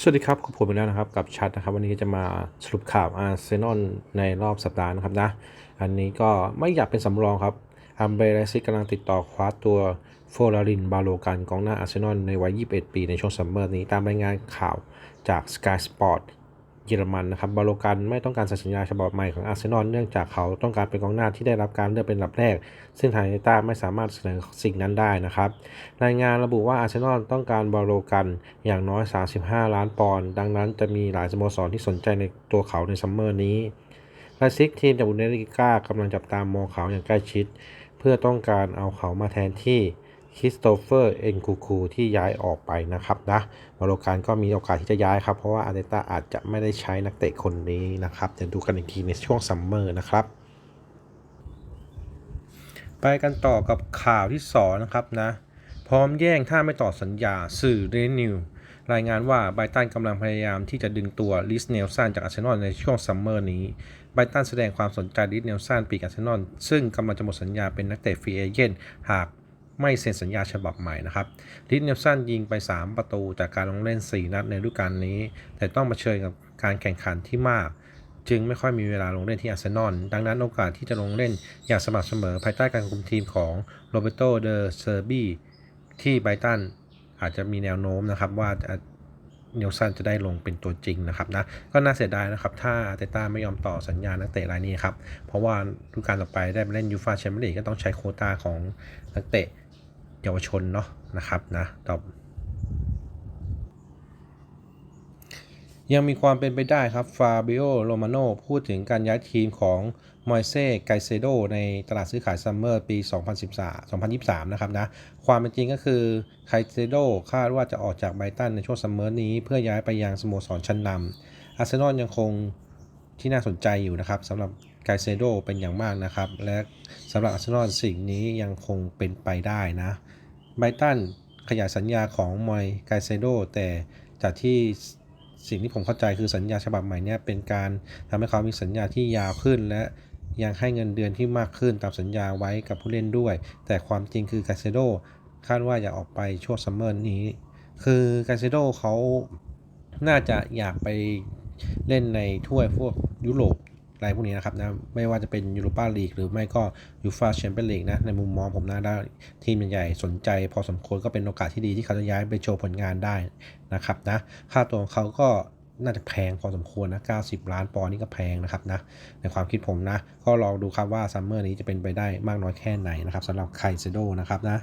สวัสดีครับขอบผมอีกแล้วนะครับกับชัดนะครับ วันนี้จะมาสรุปข่าวอาร์เซนอลในรอบสัปดาห์นะครับนะ อันนี้ก็ไม่อยากเป็นสำรองครับอัมเบรซิกกำลังติดต่อคว้าตัวโฟลารินบาโลกันกองหน้าอาร์เซนอลในวัย 21 ปีในช่วงซัมเมอร์นี้ตามรายงานข่าวจาก Sky Sport เยอรมันนะครับบาโลกันไม่ต้องการสัญญาฉบับใหม่ของอาร์เซนอลเนื่องจากเขาต้องการเป็นกองหน้าที่ได้รับการเลือกเป็นลำดับแรก ซึ่งทางเนต้าไม่สามารถเสนอสิ่งนั้นได้นะครับ รายงานระบุว่าอาร์เซนอลต้องการบาโลกันอย่างน้อย 35 ล้านปอนด์ดังนั้นจะมีหลายสโมสรที่สนใจในตัวเขาในซัมเมอร์นี้ไลซิกทีมจากบุนเดสลิก้ากำลังจับตามองเขาอย่างใกล้ชิด เพื่อต้องการเอาเขามาแทนที่ คริสโตเฟอร์เอ็นคูคูที่ย้ายออกไปนะครับนะบาโลกันก็มีโอกาสที่จะย้ายครับ เพราะว่าอาร์เตต้าอาจจะไม่ได้ใช้นักเตะคนนี้นะครับ เดี๋ยวดูกันอีกทีในช่วงซัมเมอร์นะครับไปกันต่อกับข่าวที่สองนะครับนะ พร้อมแย่งถ้าไม่ต่อสัญญาสื่อเรนิวรายงานว่าไบตันกำลังพยายามที่จะดึงตัวลิสเนลสันจากอาร์เซนอลในช่วงซัมเมอร์นี้ไบตันแสดงความสนใจลิสเนลสันปีกอาร์เซนอลซึ่งกำลังจะหมดสัญญาเป็นนักเตะฟรีเอเจนต์หาก ไม่เซ็นสัญญาฉบับใหม่นะครับลิสเนลสันยิงไป 3 ประตูจากการลงเล่น 4 นัดในฤดูกาลนี้ แต่ต้องมาเชิญกับการแข่งขันที่มาก จึงไม่ค่อยมีเวลาลงเล่นที่อาร์เซนอลดังนั้นโอกาสที่จะลงเล่นอย่างสม่ำเสมอภายใต้การคุมทีมของโรเบโตเดอเซอร์บีที่ไบตันอาจจะมีแนวโน้มนะครับว่าเนลสันจะได้ลงเป็นตัวจริงนะครับนะก็น่าเสียดายนะครับ ถ้าอาร์เตต้าไม่ยอมต่อสัญญานักเตะรายนี้ครับ เพราะว่าฤดูกาลต่อไปได้ไปเล่นยูฟาแชมเปี้ยนลีกก็ต้องใช้โควตาของนักเตะ เยาวชนเนาะนะครับนะต่อยังมีความเป็นไปได้ครับฟาบิโอโรมาโนพูดถึงการย้ายทีมของมอยเซ่ไกเซโดในตลาดซื้อขายซัมเมอร์ปี 2013 2023 นะครับนะ ความเป็นจริงก็คือไกเซโดคาดว่าจะออกจากไบตันในช่วงซัมเมอร์นี้เพื่อย้ายไปยังสโมสรชั้นนำอาร์เซนอลยังคงที่น่าสนใจอยู่นะครับสำหรับ ไกเซโดเป็นอย่างมากนะครับ และสำหรับอาร์เซนอลสิ่งนี้ยังคงเป็นไปได้นะไบตันขยายสัญญาของมอยไกเซโดแต่จากที่สิ่งที่ผมเข้าใจคือสัญญาฉบับใหม่เนี่ยเป็นการทำให้เขามีสัญญาที่ยาวขึ้น และยังให้เงินเดือนที่มากขึ้นตามสัญญาไว้กับผู้เล่นด้วย แต่ความจริงคือไกเซโดคาดว่าอยากออกไปช่วงซัมเมอร์นี้ คือไกเซโดเขาน่าจะอยากไปเล่นในถ้วยพวกยุโรป อะไรพวกนี้นะครับนะไม่ว่าจะเป็นยูโรปาลีกหรือไม่ก็ยูฟาแชมเปี้ยนลีกนะในมุมมองผมนะได้ทีมใหญ่ๆสนใจ พอสมควรก็เป็นโอกาสที่ดีที่เขาจะย้ายไปโชว์ผลงานได้นะครับนะค่าตัวของเขาก็น่าจะแพงพอสมควรนะ 90 ล้านปอนด์นี่ก็แพงนะครับนะ ในความคิดผมนะ ก็ลองดูครับว่าซัมเมอร์นี้จะเป็นไปได้มากน้อยแค่ไหนนะครับสำหรับไคเซโดนะครับนะ